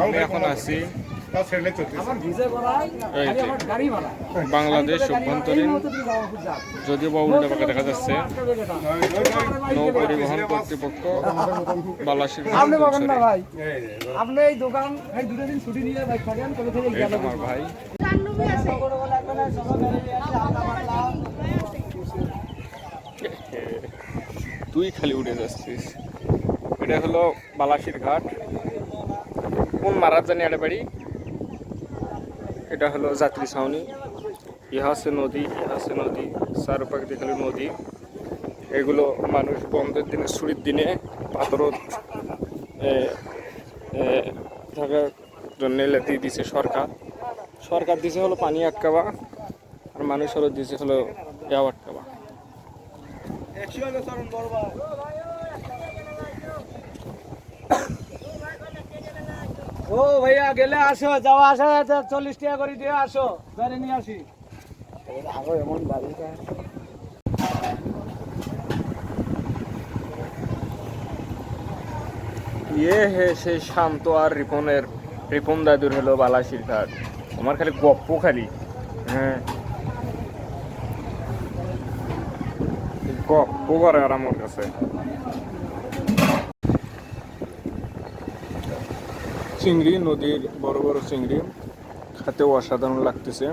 আমি এখন আছি বাংলাদেশ অভ্যন্তরীণ। যদিও বা উল্টা পাকা দেখা যাচ্ছে নৌ পরিবহন কর্তৃপক্ষ বালাসীর আমার ভাই। তুই খালি উড়ে যাচ্ছিস। এটা হলো বালাসির ঘাট। কোন মারার জানি এটা বাড়ি? এটা হলো যাত্রী ছাউনি। ইহা আছে নদী, ইহা আছে নদী, চারপাকে দেখালে নদী। এগুলো মানুষ বন্ধের দিনে ছুটির দিনে পাথরত থাকার জন্য দিয়ে দিছে সরকার। সরকার দিছে হলো পানি আটকাবা আর মানুষ হলো দিছে হলো ইয়াও আটকাবা ও ভাইয়া, গেলে আসো, যাওয়া আসা চল্লিশ টাকা করে দিয়ে আসো ধরে নিয়ে আসি। এমন বাড়িটা ইয়ে হে, সেই শান্ত আর রিপনের, রিপন দাদুর হলো বালাসির ঘাট আমার খালি গপ্প খালি। হ্যাঁ। গপ্প করে আর আমার কাছে। চিংড়ি নদীর বড় বড় চিংড়ি। খেতেও অসাধারণ লাগতেছে।